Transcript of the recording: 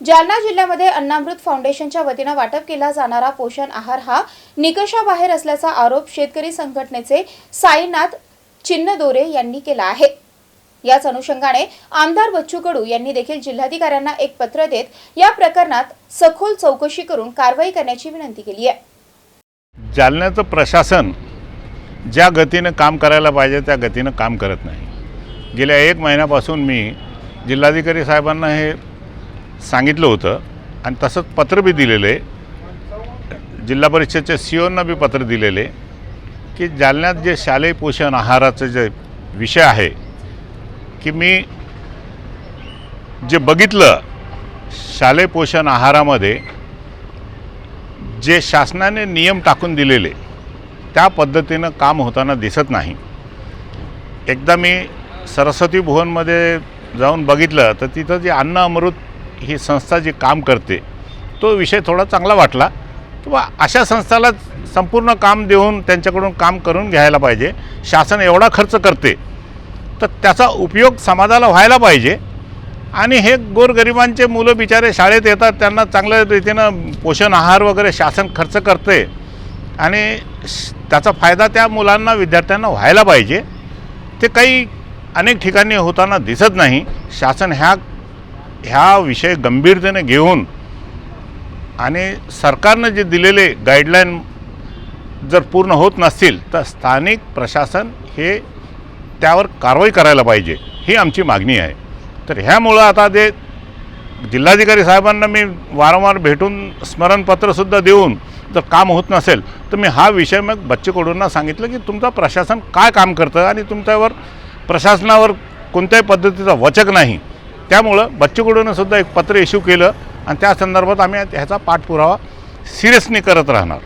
जालना जिल्ह्यामध्ये अन्नामृत फाउंडेशनच्या वतीनं वाटप केला जाणारा पोषण आहार हा निकषाबाहेर असल्याचा आरोप शेतकरी संघटनेचे साईनाथ चिन्नदोरे यांनी केला आहे. याच अनुषंगाने आमदार बच्चू कडू यांनी देखील जिल्हाधिकाऱ्यांना एक पत्र देत या प्रकरणात सखोल चौकशी करून कारवाई करण्याची विनंती केली आहे. जालन्याचं प्रशासन ज्या गतीनं काम करायला पाहिजे त्या गतीनं काम करत नाही. गेल्या एक महिन्यापासून मी जिल्हाधिकारी साहेबांना हे सांगितलं होतं. आणि तसंच पत्र बी दिलेलं. आहे जिल्हा परिषदच्या सी ओना बी पत्र दिलेले. की जालन्यात जे शालेय पोषण आहाराचं जे विषय आहे. की मी जे बघितलं शालेय पोषण आहारामध्ये जे शासनाने नियम टाकून दिलेले त्या पद्धतीनं काम होताना दिसत नाही. एकदा मी सरस्वती भुवनमध्ये जाऊन बघितलं तर तिथं जे अन्न अमृत ही संस्था जी काम करते तो विषय थोडा चांगला वाटला. किंवा अशा संस्थाला संपूर्ण काम देऊन त्यांच्याकडून काम करून घ्यायला पाहिजे. शासन एवढा खर्च करते तर त्याचा उपयोग समाजाला व्हायला पाहिजे. आणि हे गोरगरिबांचे मुलं बिचारे शाळेत येतात त्यांना चांगल्या रीतीनं पोषण आहार वगैरे शासन खर्च करते. आणि श- त्याचा फायदा त्या मुलांना विद्यार्थ्यांना व्हायला पाहिजे. ते काही अनेक ठिकाणी होताना दिसत नाही. शासन ह्या ह्या विषय गंभीरतेने घेऊन आणि सरकारनं जे दिलेले गाईडलाईन जर पूर्ण होत नसतील तर स्थानिक प्रशासन हे त्यावर कारवाई करायला पाहिजे ही आमची मागणी आहे. तर ह्यामुळं आता ते जिल्हाधिकारी साहेबांना मी वारंवार भेटून स्मरणपत्रसुद्धा देऊन जर काम होत नसेल तर मी हा विषय मग बच्चेकडूंना सांगितलं की तुमचं प्रशासन काय काम करतं आणि तुमच्यावर प्रशासनावर कोणत्याही पद्धतीचा वचक नाही. त्यामुळं बच्चूकडून सुद्धा एक पत्र इश्यू केलं आणि त्या संदर्भात आम्ही ह्याचा पाठपुरावा सिरियसली करत राहणार.